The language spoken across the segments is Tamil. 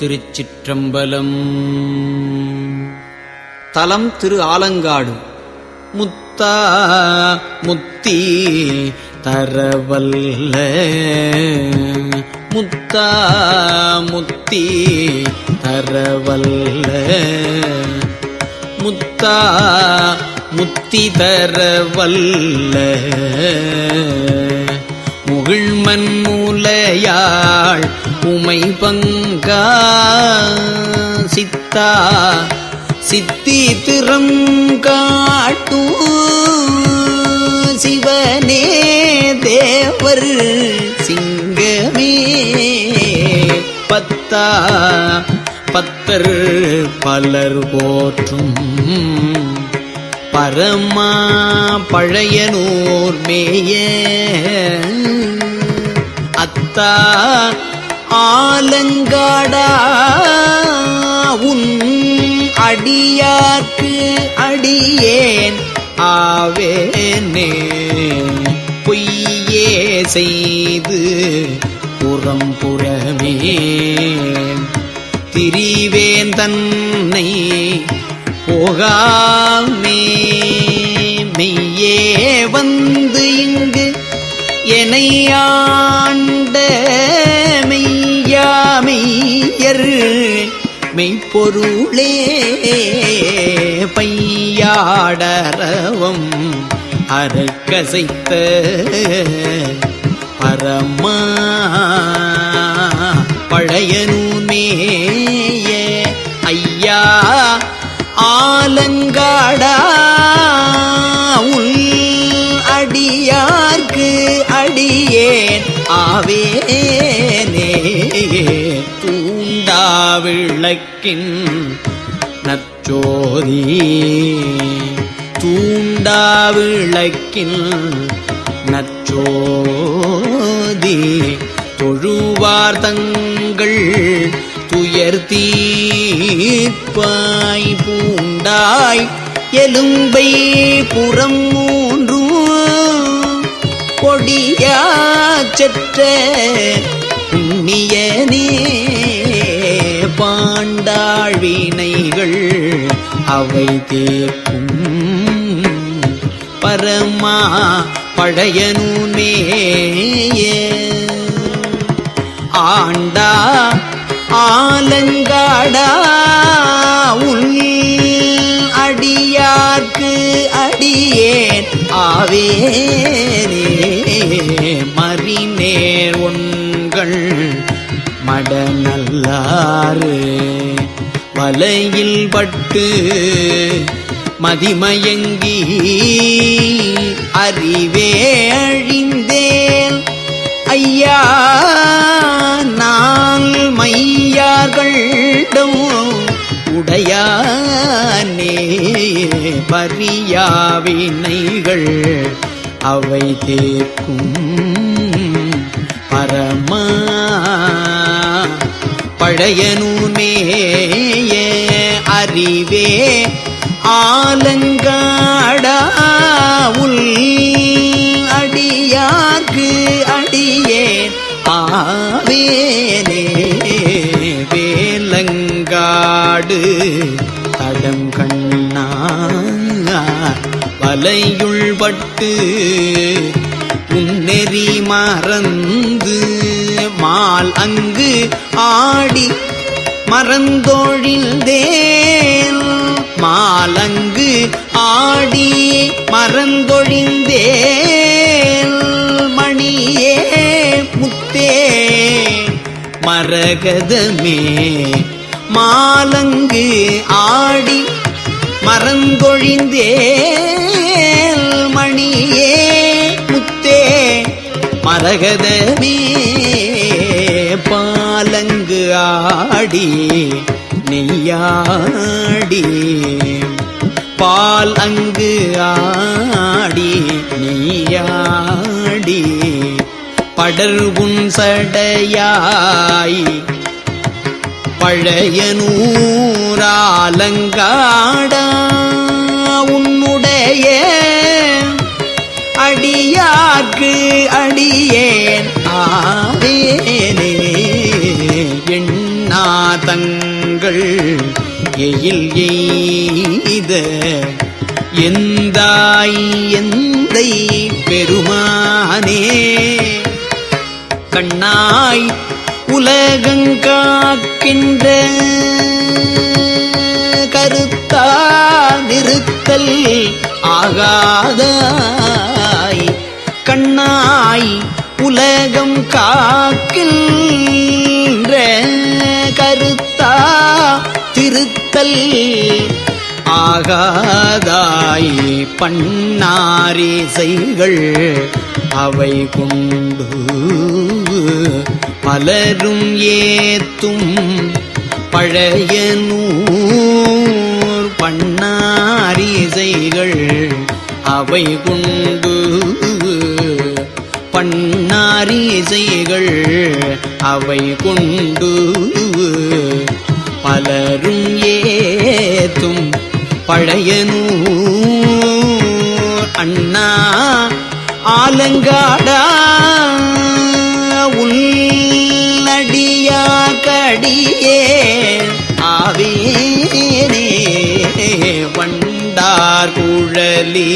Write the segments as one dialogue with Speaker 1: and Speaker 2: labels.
Speaker 1: திருச்சிற்றம்பலம். தலம் திரு ஆலங்காடு முத்தா முத்தி தரவல்ல. முத்தா முத்தி தரவல்ல. முத்தா முத்தி தரவல்ல. முகிழ்மன் மூலையாள் புமை பங்கா சித்தா சித்தி திறம் காட்டு சிவனே தேவர் சிங்கமே. பத்தா பத்தர் பலர் போற்றும் பரமா பழையனூர் மேய. அத்தா ஆலங்காடா உன் அடியார்க்கு அடியேன் ஆவேனே. பொய்யே செய்து புறம் புறமே. திரிவேந்தன்னை போகாமே. மெய்யே வந்து இங்கு எனையா மெய்ப்பொருளே பையாடரவம் அறக்கசைத்த பரமா விளக்கின் நச்சோதி தூண்டா விளக்கின் நச்சோதி தொழுவார் தங்கள் துயர்த்தீப்பாய் பூண்டாய். எலும்பை புறம் மூன்றும் கொடியாச்சற்ற புண்ணியனே பாண்டாழ்வினைகள் அவை தேக்கும் பரமா பழையனூமேய ஆண்டா ஆலங்காடா உன் அடியார்க்கு அடியேன். ஆவேனே மறிநேர் ஒன்று மடநல்லாறு வலையில் பட்டு மதிமயங்கி அறிவே அழிந்தேன். ஐயா நாள் மையார்களிடம் உடையானே பரியாவினைகள் அவை தேர்க்கும் பரமா பழையனூமேய அறிவே ஆலங்காடா உள் அடியார்க்கு அடியே ஆவேனே வேலங்காடு தடம் கண்ணா வலையுள்பட்டு உன்னெறி மறந்து மால் அங்கு ஆடி மறந்தொழிந்தேன் மாலங்கு ஆடி மறந்தொழிந்தேன் மணியே முத்தே மரகதமே. மாலங்கு ஆடி மறந்தொழிந்தேல். மணியே முத்தே மரகதமே. பாலங்கு ஆடி நெய்யாடி. பால் அங்கு ஆடி நெய்யாடி. படர்வுன் சடையாய் பழைய நூறாலங்காடா. உன்னுடைய அடியாக்கு அடிய எயில் எய்த எந்தாய் எந்தை பெருமானே? கண்ணாய் உலகங்காக்கின்ற கருத்தா நிறுத்தல் ஆகாதாய். கண்ணாய் உலகம் காக்கின்ற கருத்தா திருத்தல் ஆகாதாய் பண்ணாரிசைகள் அவை கொண்டு பலரும் ஏத்தும் பழைய நூர் பண்ணாரிசைகள் அவை கொண்டு பண்ணாரிசைகள் அவை கொண்டு மலரும் ஏத்தும் பழையனூர் அண்ணா ஆலங்காடா உள்ளடியா கடியே ஆவேனே வண்டார் குழலி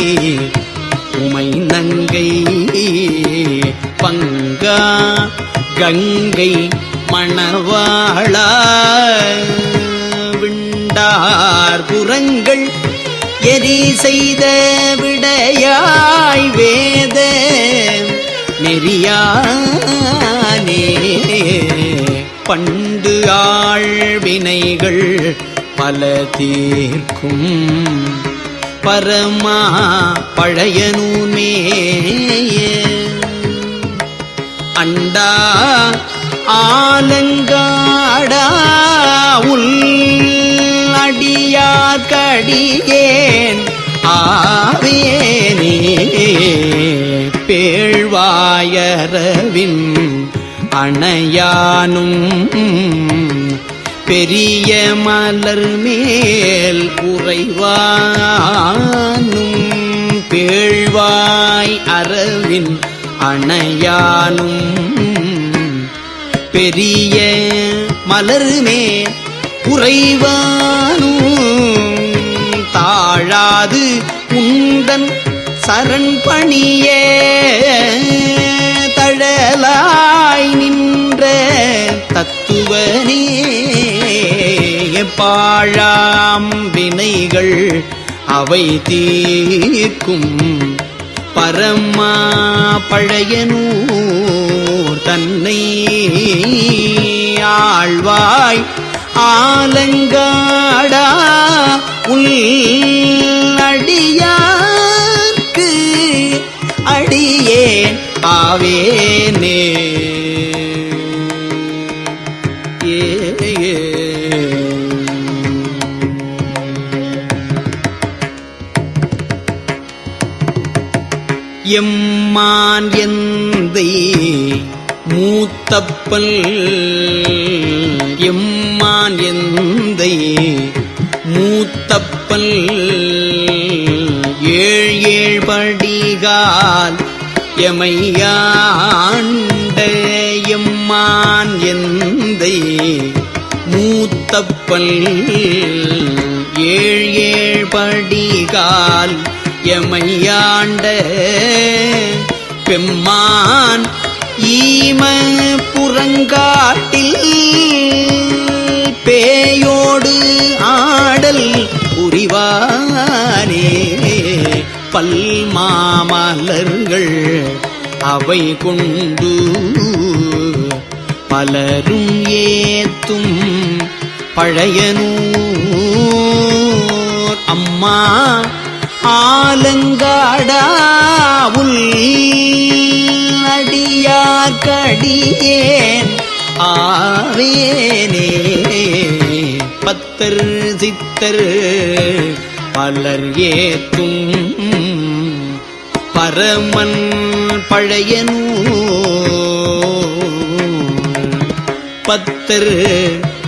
Speaker 1: உமை நங்கை பங்கா கங்கை மணவாளா. விண்டார் புறங்கள். எரி செய்த விடையாய் வேத நெறியானே. பண்டு ஆழ்வினைகள் பல தீர்க்கும். பரமா பழைய நூமே அண்டா ஆலங்காடா உள்ளடியார் கடியேன் ஆவேனே பேழ்வாயரவின் அணையானும் பெரிய மலர் மேல் உறைவானும் பேழ்வாய் அரவின் அணையானும் பெரிய மலருமே உறைவானும் தாழாது உந்தன் சரண் பணியே தழலாய் நின்ற தத்துவனே பாழாம் வினைகள் அவை தீர்க்கும் பரமா பழையனூர் தன்னை ஆழ்வாய் ஆலங்காடா உள்ளடியார்க்கு அடியேன் ஆவேனே. எம்மான் எந்தை மூத்தப்பல் எம்மான் எந்தை மூத்தப்பல் ஏழ் ஏழ் படிகால் எமையாண்ட எம்மான் எந்தை மூத்தப்பல் ஏழ் ஏழ் படிகால் எமையாண்ட பெம்மான் ஈம புறங்காட்டில் பேயோடு ஆடல் புரிவானே. பல்மாமலர்கள் அவை கொண்டு பலரும் ஏத்தும் பழையனூர் அம்மா ஆலங்காடா அடியார் கடியேன் ஆவேனே. பக்தர் சித்தர் பலர் ஏத்தும் பரமன் பழையனூர் பத்தர்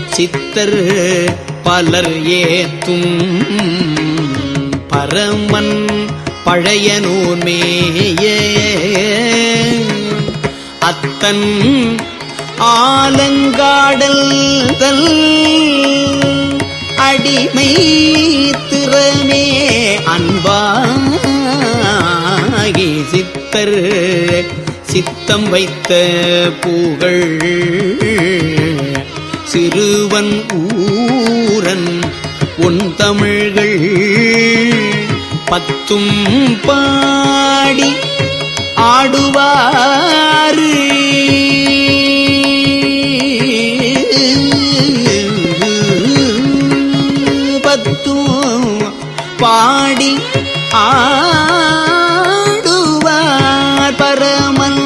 Speaker 1: சித்தர் பலர் ஏத்தும் பரமன் பழையனூர் மேய. அத்தன் ஆலங்காடல் தல் அடிமை திறமே அன்பாகி சித்தர் சித்தம் வைத்த பூகள். சிறுவன் ஊரன் உன் தமிழ்கள். பத்தும் பாடி ஆடுவாரு. ஆடுவார் பரமன்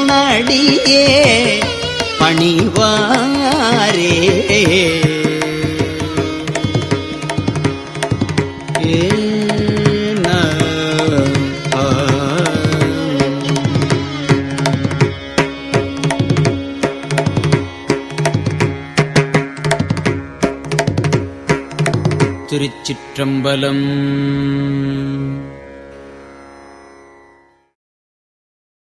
Speaker 1: பணிவாரே. திருச்சிற்றம்பலம்